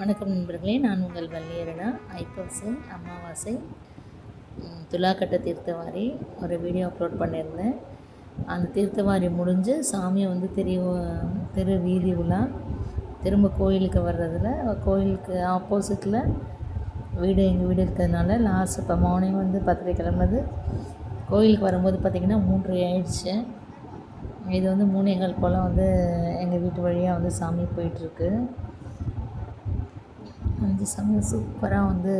வணக்கம் நண்பர்களே நான் உங்கள் வள்ளியரடா ஐப்பசி அமாவாசை துலாக்கட்ட தீர்த்தவாரி ஒரு வீடியோ அப்லோட் பண்ணியிருந்தேன். அந்த தீர்த்தவாரி முடிஞ்சு சாமியை வந்து திரு திரு வீதி உலா திரும்ப கோயிலுக்கு வர்றதில் கோயிலுக்கு ஆப்போசிட்டில் வீடு எங்கள் வீடு இருக்கிறதுனால லாஸ்ட் இப்போ மார்னிங் வந்து பத்தரை கிளம்புது கோயிலுக்கு வரும்போது பார்த்திங்கன்னா மூன்றரை ஆயிடுச்சு. இது வந்து மூணேகால் போல் வந்து எங்கள் வீட்டு வழியாக வந்து சாமி போயிட்டுருக்கு. அஞ்சு சாமி சூப்பராக வந்து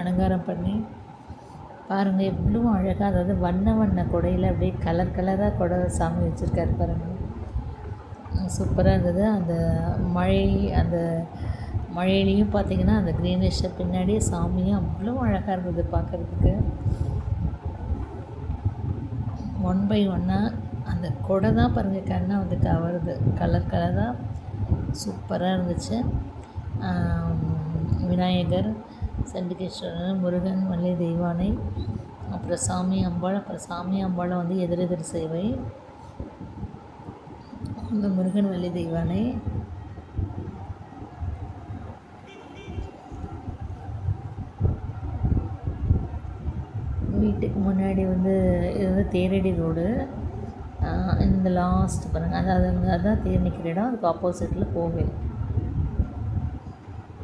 அலங்காரம் பண்ணி பாருங்கள் எவ்வளோ அழகாக அதாவது வண்ண வண்ண குடையில் அப்படியே கலர் கலராக குடை சாமி வச்சுருக்காரு பாருங்கள் சூப்பராக இருந்தது. அந்த மழை அந்த மழையிலையும் பார்த்தீங்கன்னா அந்த க்ரீனிஷை பின்னாடியே சாமியும் அவ்வளோ அழகாக இருந்தது பார்க்குறதுக்கு ஒன் பை ஒன்னாக அந்த கொடை தான் பாருங்கள் கண்ணை வந்து கவருது. கலர் கலராக சூப்பராக இருந்துச்சு. விநாயகர் சண்டிகேஸ்வரர் முருகன் வள்ளி தெய்வானை அப்புறம் சாமி அம்பாள் அப்புறம் சாமி அம்பாளை வந்து எதிரெதிர் சேவை. இந்த முருகன் வள்ளி தெய்வானை. வீட்டுக்கு முன்னாடி வந்து இது வந்து தேரடி ரோடு. இந்த லாஸ்ட் பாருங்கள் அதாவது அதான் தேர் நிற்கிற இடம். அதுக்கு ஆப்போசிட்டில் கோவில்.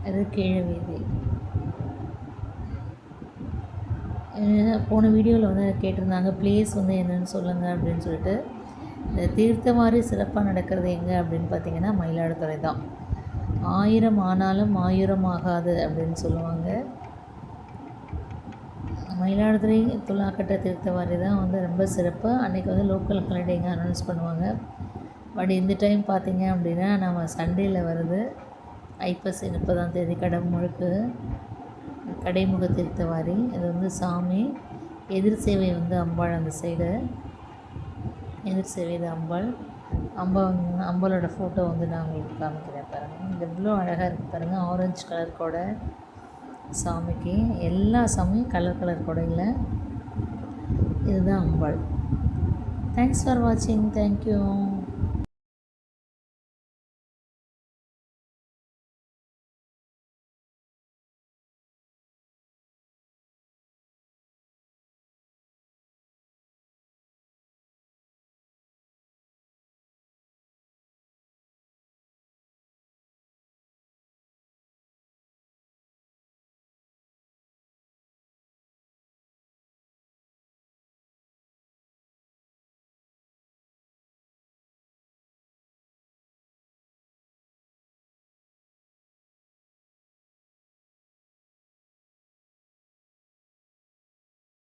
அது கீழே வீதி போன வீடியோவில் வந்து கேட்டிருந்தாங்க ப்ளேஸ் வந்து என்னென்னு சொல்லுங்கள் அப்படின்னு சொல்லிட்டு. இந்த தீர்த்த மாதிரி சிறப்பாக நடக்கிறது எங்கே அப்படின்னு பார்த்தீங்கன்னா மயிலாடுதுறை தான். ஆயிரம் ஆனாலும் ஆயிரம் ஆகாது அப்படின்னு சொல்லுவாங்க. மயிலாடுதுறை துலாக்கட்ட தீர்த்தவாரி தான் வந்து ரொம்ப சிறப்பு. அன்றைக்கி வந்து லோக்கல் ஹாலிடேங்க அனௌன்ஸ் பண்ணுவாங்க. பட் இந்த டைம் பார்த்தீங்க அப்படின்னா நம்ம சண்டேயில் வருது. ஐப்பசி முப்பதாம் தேதி கடமுழுக்கு கடைமுக தீர்த்தவாரி அது வந்து சாமி. எதிர் சேவை வந்து அம்பாள் அந்த சைடு எதிர் சேவை அம்பாள். அம்பா அம்பாளோட ஃபோட்டோ வந்து நான் உங்களுக்கு காமிக்கிறேன் பாருங்கள் இந்த எவ்வளோ அழகாக இருக்குது பாருங்கள் ஆரஞ்சு கலர் கூட சாமிக்கு. எல்லா சாமியும் கலர் கலர் கொடையில். இதுதான் அம்பாள். தேங்க்ஸ் ஃபார் வாட்சிங் தேங்க்யூ